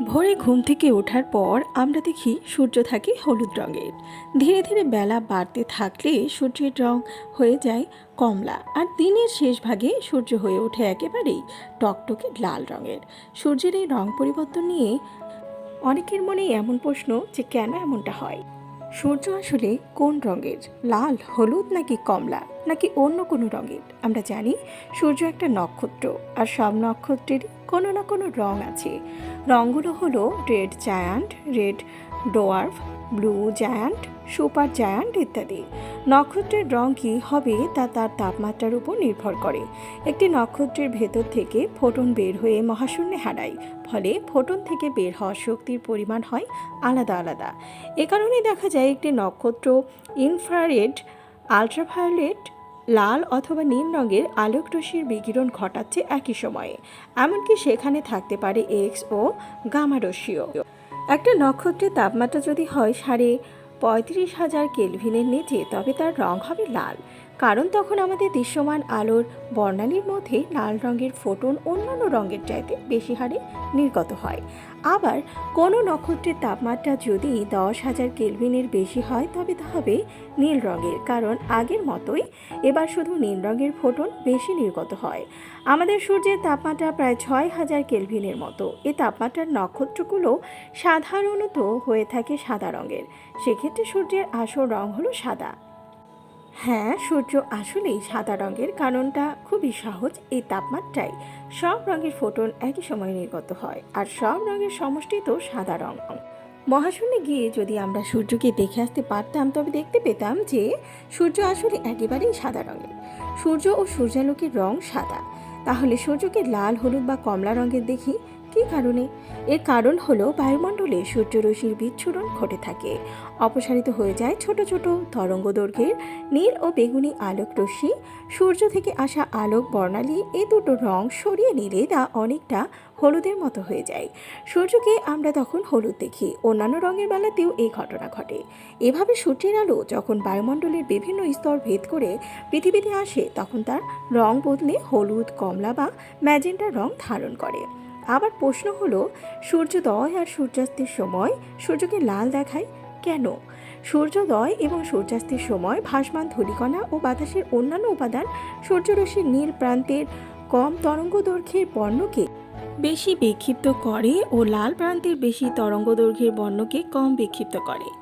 ভোরে ঘুম থেকে ওঠার পর আমরা দেখি সূর্য থাকে হলুদ রঙের। ধীরে ধীরে বেলা বাড়তে থাকলে সূর্যের রং হয়ে যায় কমলা আর দিনের শেষ ভাগে সূর্য হয়ে ওঠে একেবারেই টকটকে লাল রঙের। সূর্যের এই রং পরিবর্তন নিয়ে অনেকের মনে এমন প্রশ্ন যে কেন এমনটা হয়? সূর্য আসলে কোন রঙের? লাল, হলুদ নাকি কমলা? নাকি অন্য কোনো রঙের? আমরা জানি সূর্য একটা নক্ষত্র, আর সব নক্ষত্রের কোনো না কোনো রং আছে। রঙগুলো হলো red giant, red dwarf, blue giant, super giant ইত্যাদি। নক্ষত্রের রং কী হবে তা তার তাপমাত্রার উপর নির্ভর করে। একটি নক্ষত্রের ভেতর থেকে ফোটন বের হয়ে মহাশূন্যে হারায়, ফলে ফোটন থেকে বের হওয়া শক্তির পরিমাণ হয় আলাদা আলাদা। এ কারণে দেখা যায় একটি নক্ষত্র ইনফ্রারেড, আলট্রাভায়োলেট, লাল অথবা নীল রঙের আলোক রশ্মির বিকিরণ ঘটাচ্ছে একই সময়ে। এমনকি সেখানে থাকতে পারে এক্স ও গামা একটা নক্ষত্রের তাপমাত্রা যদি হয় সাড়ে পঁয়ত্রিশ হাজার কেলভিনের নিচে, তবে তার রং হবে লাল। কারণ তখন আমাদের দৃশ্যমান আলোর বর্ণালীর মধ্যে লাল রঙের ফোটন অন্যান্য রঙের চাইতে বেশি হারে নির্গত হয়। আবার কোনো নক্ষত্রের তাপমাত্রা যদি দশ হাজার কেলভিনের বেশি হয়, তবে তা হবে নীল রঙের, কারণ আগের মতোই এবার শুধু নীল রঙের ফোটন বেশি নির্গত হয়। আমাদের সূর্যের তাপমাত্রা প্রায় ছয় হাজার কেলভিনের মতো। এই তাপমাত্রার নক্ষত্রগুলো সাধারণত হয়ে থাকে সাদা রঙের। সেক্ষেত্রে সূর্যের আসল রং হলো সাদা। হ্যাঁ সূর্য আসলেই সাদা রঙের কারণটা খুবই সহজ এই তাপমাত্রায়। সব রঙের ফোটন একই সময় নির্গত হয় আর সব রঙের সমষ্টি তো সাদা রং মহাশূন্যে গিয়ে যদি আমরা সূর্যকে দেখে আসতে পারতাম, তবে দেখতে পেতাম যে সূর্য আসলে একেবারেই সাদা রঙের। সূর্য ও সূর্যালোকের রং সাদা। তাহলে সূর্যকে লাল, হলুদ বা কমলা রঙের দেখি। কী কারণে। এর কারণ হলো বায়ুমণ্ডলে সূর্যরশ্মির বিচ্ছুরণ ঘটে থাকে। অপসারিত হয়ে যায় ছোট ছোট তরঙ্গ দৈর্ঘ্যের নীল ও বেগুনি আলোক রশ্মি। সূর্য থেকে আসা আলোক বর্ণালী এ দুটো রং সরিয়ে নিলে তা অনেকটা হলুদের মতো হয়ে যায়। সূর্যকে আমরা তখন হলুদ দেখি। অন্যান্য রঙের বেলাতেও এই ঘটনা ঘটে। এভাবে সূর্যের আলো যখন বায়ুমণ্ডলের বিভিন্ন স্তর ভেদ করে পৃথিবীতে আসে, তখন তার রং বদলে হলুদ, কমলা বা ম্যাজেন্টা রং ধারণ করে। আবার প্রশ্ন হলো, সূর্যোদয় আর সূর্যাস্তের সময় সূর্যকে লাল দেখায় কেন? সূর্যোদয় এবং সূর্যাস্তের সময় ভাসমান ধূলিকণা ও বাতাসের অন্যান্য উপাদান সূর্যরশ্মির নীল প্রান্তের কম তরঙ্গ দৈর্ঘ্যের বর্ণকে বেশি বিক্ষিপ্ত করে ও লাল প্রান্তের বেশি তরঙ্গ দৈর্ঘ্যের বর্ণকে কম বিক্ষিপ্ত করে।